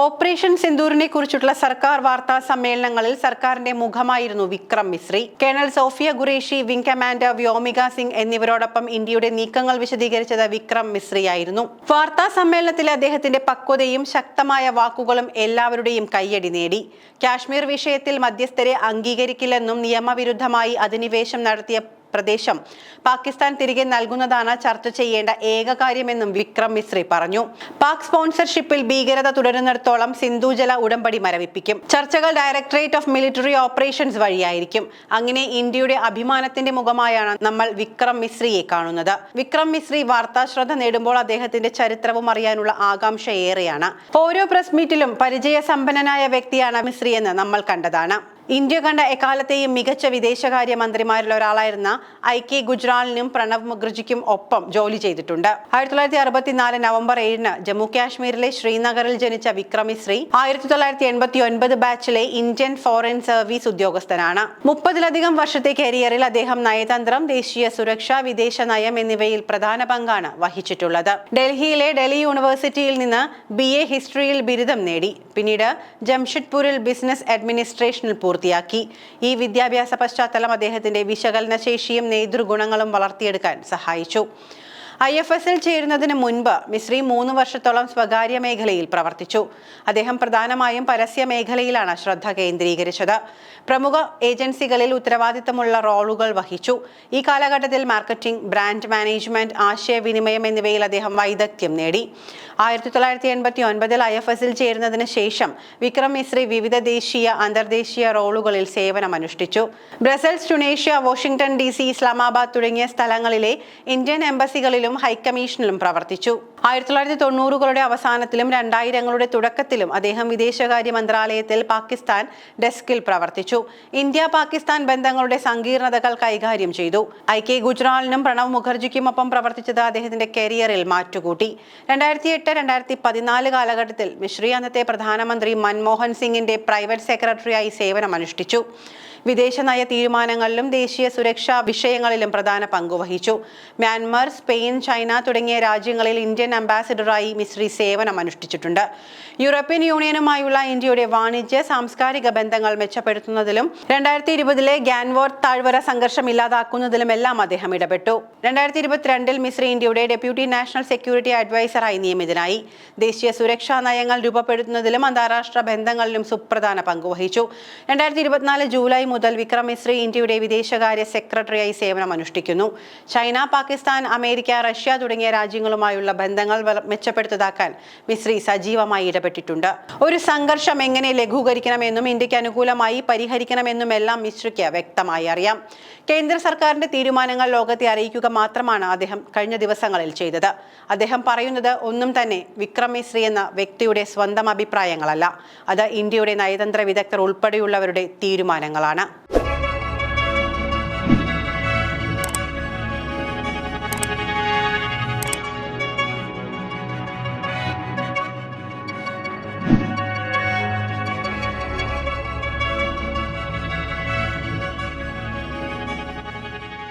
Operation സിന്ദൂരിനെ കുറിച്ചുള്ള സർക്കാർ വാർത്താ സമ്മേളനങ്ങളിൽ സർക്കാരിന്റെ മുഖമായിരുന്നു Vikram Misri. Colonel Sofiya Qureshi wing commander Vyomika Singh എന്നിവരോടൊപ്പം ഇന്ത്യയുടെ നീക്കങ്ങൾ വിശദീകരിച്ചത് വിക്രം മിശ്രിയായിരുന്നു. വാർത്താ സമ്മേളനത്തിൽ അദ്ദേഹത്തിന്റെ പക്വതയും ശക്തമായ വാക്കുകളും എല്ലാവരുടെയും കയ്യടി നേടി. കാശ്മീർ വിഷയത്തിൽ മധ്യസ്ഥരെ അംഗീകരിക്കില്ലെന്നും നിയമവിരുദ്ധമായി അധിനിവേശം നടത്തിയ പ്രദേശം. പാകിസ്ഥാൻ തിരികെ നൽകുന്നതാണ് ചർച്ച ചെയ്യേണ്ട ഏക കാര്യമെന്നും വിക്രം മിശ്രി പറഞ്ഞു. പാക് സ്പോൺസർഷിപ്പിൽ ഭീകരത തുടരുന്നിടത്തോളം സിന്ധുജല ഉടമ്പടി മരവിപ്പിക്കും. ചർച്ചകൾ ഡയറക്ടറേറ്റ് ഓഫ് മിലിറ്ററി ഓപ്പറേഷൻസ് വഴിയായിരിക്കും. അങ്ങനെ ഇന്ത്യയുടെ അഭിമാനത്തിന്റെ മുഖമായാണ് നമ്മൾ വിക്രം മിശ്രിയെ കാണുന്നത്. വിക്രം മിശ്രി വാർത്താശ്രദ്ധ നേടുമ്പോൾ അദ്ദേഹത്തിന്റെ ചരിത്രവും അറിയാനുള്ള ആകാംക്ഷ ഏറെയാണ്. ഓരോ പ്രസ് മീറ്റിലും പരിചയസമ്പന്നനായ വ്യക്തിയാണ് മിശ്രി എന്ന് നമ്മൾ കണ്ടതാണ്. ഇന്ത്യ കണ്ട എക്കാലത്തെയും മികച്ച വിദേശകാര്യ മന്ത്രിമാരിൽ ഒരാളായിരുന്ന ഐ കെ ഗുജ്റാലിനും പ്രണബ് മുഖർജിക്കും ഒപ്പം ജോലി ചെയ്തിട്ടുണ്ട്. ആയിരത്തി തൊള്ളായിരത്തി അറുപത്തിനാല് നവംബർ ഏഴിന് ജമ്മു കാശ്മീരിലെ ശ്രീനഗറിൽ ജനിച്ച വിക്രമിശ്രീ ആയിരത്തി തൊള്ളായിരത്തി എൺപത്തി ഒൻപത് ബാച്ചിലെ ഇന്ത്യൻ ഫോറിൻ സർവീസ് ഉദ്യോഗസ്ഥനാണ്. മുപ്പതിലധികം വർഷത്തെ കരിയറിൽ അദ്ദേഹം നയതന്ത്രം ദേശീയ സുരക്ഷ വിദേശ നയം എന്നിവയിൽ പ്രധാന പങ്കാണ് വഹിച്ചിട്ടുള്ളത്. ഡൽഹിയിലെ ഡൽഹി യൂണിവേഴ്സിറ്റിയിൽ നിന്ന് ബി എ ഹിസ്റ്ററിയിൽ ബിരുദം നേടി. പിന്നീട് ജംഷഡ്പൂരിൽ ബിസിനസ് അഡ്മിനിസ്ട്രേഷനിൽ പൂർത്തിയാക്കി. ഈ വിദ്യാഭ്യാസ പശ്ചാത്തലം അദ്ദേഹത്തിന്റെ വിശകലന ശേഷിയും നേതൃഗുണങ്ങളും വളർത്തിയെടുക്കാൻ സഹായിച്ചു. ഐ എഫ് എസിൽ ചേരുന്നതിന് മുൻപ് മിശ്രി മൂന്ന് വർഷത്തോളം സ്വകാര്യ മേഖലയിൽ പ്രവർത്തിച്ചു. അദ്ദേഹം പ്രധാനമായും പരസ്യ മേഖലയിലാണ് ശ്രദ്ധ കേന്ദ്രീകരിച്ചത്. പ്രമുഖ ഏജൻസികളിൽ ഉത്തരവാദിത്തമുള്ള റോളുകൾ വഹിച്ചു. ഈ കാലഘട്ടത്തിൽ മാർക്കറ്റിംഗ് ബ്രാൻഡ് മാനേജ്മെന്റ് ആശയവിനിമയം എന്നിവയിൽ അദ്ദേഹം വൈദഗ്ധ്യം നേടി. ആയിരത്തി തൊള്ളായിരത്തി എൺപത്തി ഒൻപതിൽ ഐ എഫ് എസിൽ ചേരുന്നതിന് ശേഷം വിക്രം മിശ്രി വിവിധ ദേശീയ അന്തർദേശീയ റോളുകളിൽ സേവനമനുഷ്ഠിച്ചു. Brussels Tunisia Washington D C Islamabad തുടങ്ങിയ സ്ഥലങ്ങളിലെ ഇന്ത്യൻ എംബസികളിലും ഹൈക്കമ്മീഷനിലും പ്രവർത്തിച്ചു. ആയിരത്തി തൊള്ളായിരത്തി തൊണ്ണൂറുകളുടെ അവസാനത്തിലും രണ്ടായിരങ്ങളുടെ തുടക്കത്തിലും അദ്ദേഹം വിദേശകാര്യ മന്ത്രാലയത്തിൽ പാകിസ്ഥാൻ ഡെസ്കിൽ പ്രവർത്തിച്ചു. ഇന്ത്യ പാകിസ്ഥാൻ ബന്ധങ്ങളുടെ സങ്കീർണതകൾ കൈകാര്യം ചെയ്തു. ഐ കെ ഗുജ്റാലിനും പ്രണവ് മുഖർജിക്കുമൊപ്പം പ്രവർത്തിച്ചത് അദ്ദേഹത്തിന്റെ കരിയറിൽ മാറ്റുകൂട്ടി. രണ്ടായിരത്തി എട്ട് രണ്ടായിരത്തി പതിനാല് കാലഘട്ടത്തിൽ മിശ്രി അന്നത്തെ പ്രധാനമന്ത്രി മൻമോഹൻ സിംഗിന്റെ പ്രൈവറ്റ് സെക്രട്ടറിയായി സേവനമനുഷ്ഠിച്ചു. വിദേശ നയ തീരുമാനങ്ങളിലും ദേശീയ സുരക്ഷാ വിഷയങ്ങളിലും പ്രധാന പങ്കുവഹിച്ചു. മ്യാൻമാർ സ്പെയിൻ ചൈന തുടങ്ങിയ രാജ്യങ്ങളിൽ ഇന്ത്യൻ അംബാസിഡറായി മിശ്രി സേവനം അനുഷ്ഠിച്ചിട്ടുണ്ട്. യൂറോപ്യൻ യൂണിയനുമായുള്ള ഇന്ത്യയുടെ വാണിജ്യ സാംസ്കാരിക ബന്ധങ്ങൾ മെച്ചപ്പെടുത്തുന്നതിലും രണ്ടായിരത്തി ഇരുപതിലെ ഗ്യാൻവോർ താഴ്വര സംഘർഷം ഇല്ലാതാക്കുന്നതിലും എല്ലാം അദ്ദേഹം ഇടപെട്ടു. രണ്ടായിരത്തി ഇരുപത്തിരണ്ടിൽ മിശ്രി ഇന്ത്യയുടെ ഡെപ്യൂട്ടി നാഷണൽ സെക്യൂരിറ്റി അഡ്വൈസറായി നിയമിതനായി. ദേശീയ സുരക്ഷാ നയങ്ങൾ രൂപപ്പെടുത്തുന്നതിലും അന്താരാഷ്ട്ര ബന്ധങ്ങളിലും സുപ്രധാന പങ്കുവഹിച്ചു രണ്ടായിരത്തി ഇരുപത്തിനാല് ജൂലൈ മുതൽ വിക്രം മിശ്രി ഇന്ത്യയുടെ വിദേശകാര്യ സെക്രട്ടറിയായി സേവനം അനുഷ്ഠിക്കുന്നു. ചൈന പാകിസ്ഥാൻ അമേരിക്ക റഷ്യ തുടങ്ങിയ രാജ്യങ്ങളുമായുള്ള ബന്ധങ്ങൾ മെച്ചപ്പെടുത്തതാക്കാൻ മിശ്രി സജീവമായി ഇടപെട്ടിട്ടുണ്ട്. ഒരു സംഘർഷം എങ്ങനെ ലഘൂകരിക്കണമെന്നും ഇന്ത്യയ്ക്ക് അനുകൂലമായി പരിഹരിക്കണമെന്നും എല്ലാം മിശ്രിക്ക് വ്യക്തമായി അറിയാം. കേന്ദ്ര സർക്കാരിന്റെ തീരുമാനങ്ങൾ ലോകത്തെ അറിയിക്കുക മാത്രമാണ് അദ്ദേഹം കഴിഞ്ഞ ദിവസങ്ങളിൽ ചെയ്തത്. അദ്ദേഹം പറയുന്നത് ഒന്നും തന്നെ വിക്രം മിശ്രി എന്ന വ്യക്തിയുടെ സ്വന്തം അഭിപ്രായങ്ങളല്ല. അത് ഇന്ത്യയുടെ നയതന്ത്ര വിദഗ്ധർ ഉൾപ്പെടെയുള്ളവരുടെ തീരുമാനങ്ങളാണ്.